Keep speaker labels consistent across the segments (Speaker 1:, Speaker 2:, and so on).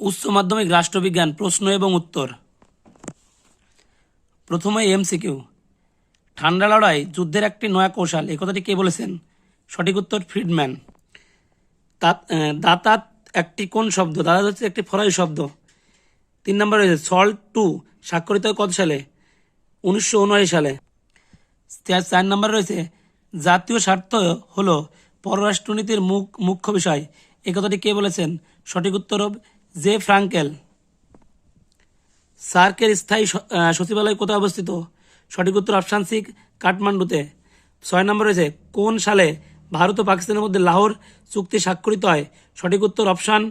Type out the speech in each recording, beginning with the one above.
Speaker 1: উচ্চ মাধ্যমিক রাষ্ট্রবিজ্ঞান, প্রশ্ন এবং উত্তর। প্রথমে এমসিকিউ ঠান্ডা লড়াই যুদ্ধের একটি নয়া কৌশল এই কথাটি কে বলেছেন? সঠিক উত্তর ফ্রিডম্যান। দাতাত একটি কোন শব্দ? দাদাত হচ্ছে একটি ফরাসি শব্দ। তিন নম্বর রয়েছে, সল্ট টু, স্বাক্ষরিত কত সালে? উনিশশো উনআশি সালে। চার নম্বর রয়েছে, জাতীয় স্বার্থ হলো পররাষ্ট্রনীতির মুখ, মুখ্য বিষয়। এ কথাটি কে বলেছেন? সঠিক উত্তর জে ফ্রাঙ্কেল সার্কের স্থায়ী সচিবালয় কোথায় অবস্থিত? সঠিক উত্তর অপশান সি কাঠমান্ডুতে। ছয় নম্বর রয়েছে কোন সালে ভারত ও পাকিস্তানের মধ্যে লাহোর চুক্তি স্বাক্ষরিত হয়? সঠিক উত্তর অপশান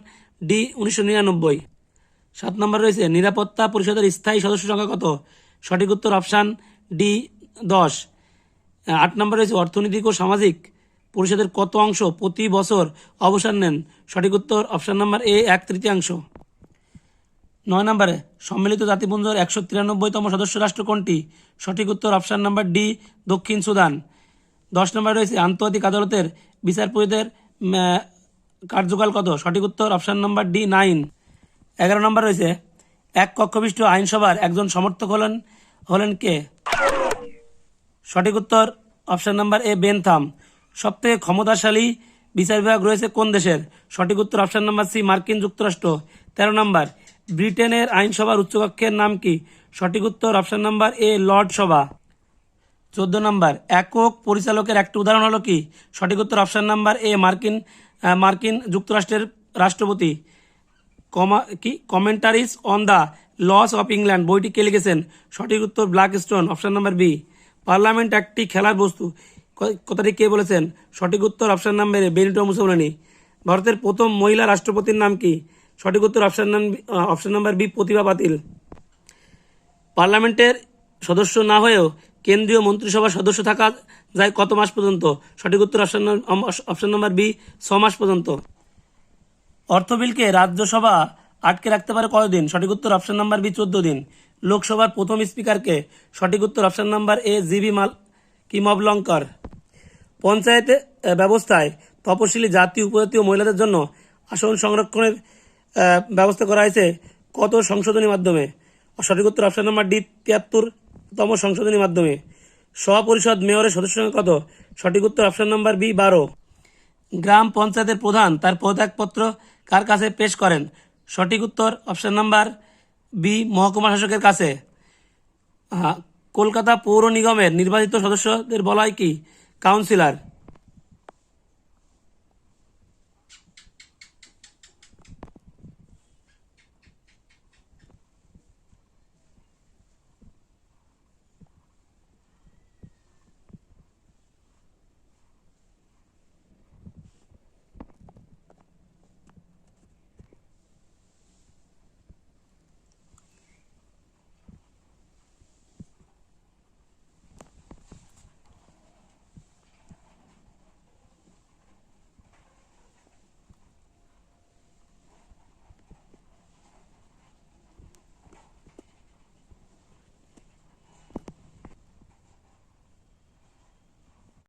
Speaker 1: ডি, উনিশশো নিরানব্বই। সাত নম্বর রয়েছে, নিরাপত্তা পরিষদের স্থায়ী সদস্য সংখ্যা কত? সঠিক উত্তর অপশান ডি, দশ। আট নম্বর রয়েছে, অর্থনৈতিক ও সামাজিক পরিষদের কত অংশ প্রতি বছর অবসর নেন? সঠিক উত্তর অপশান নাম্বার এ, এক তৃতীয়াংশ। নয় নম্বরে, সম্মিলিত জাতিপুঞ্জের একশো তিরানব্বইতম সদস্য রাষ্ট্র কোনটি? সঠিক উত্তর অপশান নাম্বার ডি, দক্ষিণ সুদান। দশ নম্বরে রয়েছে, আন্তর্জাতিক আদালতের বিচারপতিদের কার্যকাল কত? সঠিক উত্তর অপশান নাম্বার ডি, নাইন। এগারো নম্বর রয়েছে, এক কক্ষবিষ্ট আইনসভার একজন সমর্থক হলেন হলেন কে? সঠিক উত্তর অপশন নাম্বার এ, বেনথাম। সবথেকে ক্ষমতাশালী বিচার বিভাগ রয়েছে কোন দেশের? সঠিক উত্তর অপশন নাম্বার সি, মার্কিন যুক্তরাষ্ট্র। তেরো নম্বর, ব্রিটেনের আইনসভার উচ্চকক্ষের নাম কি? সঠিক উত্তর অপশন নাম্বার এ, লর্ড সভা। চোদ্দ নম্বর, একক পরিচালকের একটি উদাহরণ হলো কি? সঠিক উত্তর অপশন নাম্বার এ, মার্কিন মার্কিন যুক্তরাষ্ট্রের রাষ্ট্রপতি। কমা, কি? Commentaries on the laws of England বইটি কে লিখেছেন? সঠিক উত্তর Blackstone option number B, parliament একটি খেলার বস্তু। কথাটি কে বলেছেন? সঠিক উত্তর option number A, Benito Mussolini ভারতের প্রথম মহিলা রাষ্ট্রপতির নাম কি? সঠিক উত্তর অপশন নাম অপশন নাম্বার বি, প্রতিভা পাতিল পার্লামেন্টের সদস্য না হয়েও কেন্দ্রীয় মন্ত্রিসভার সদস্য থাকা যায় কত মাস পর্যন্ত? সঠিক উত্তর অপশন অপশন নাম্বার বি, ছ মাস পর্যন্ত। অর্থ বিলকে রাজ্যসভা আটকে রাখতে পারে কতদিন সঠিক উত্তর অপশন নাম্বার বি, চোদ্দ দিন। লোকসভার প্রথম স্পিকারকে সঠিক উত্তর অপশন নাম্বার এ জিবি মাল কিমবলঙ্কর পঞ্চায়েত ব্যবস্থায় তপশিলি জাতি উপজাতি ও মহিলাদের জন্য আসন সংরক্ষণের ব্যবস্থা করা হয়েছে কত সংশোধনীর মাধ্যমে? সঠিক উত্তর অপশন নাম্বার ডি তিয়াত্তরতম সংশোধনীর মাধ্যমে। সভাপরিষদ মেয়রের সদস্য সংখ্যা কত? সঠিক উত্তর অপশন নাম্বার বি, বারো। গ্রাম পঞ্চায়েতের প্রধান তার পদত্যাগপত্র কার কাছে পেশ করেন? সঠিক উত্তর অপশন নাম্বার বি, মহকুমা শাসকের কাছে। কলকাতা পৌর নিগমের নির্বাচিত সদস্যদের বলা হয় কি? কাউন্সিলর।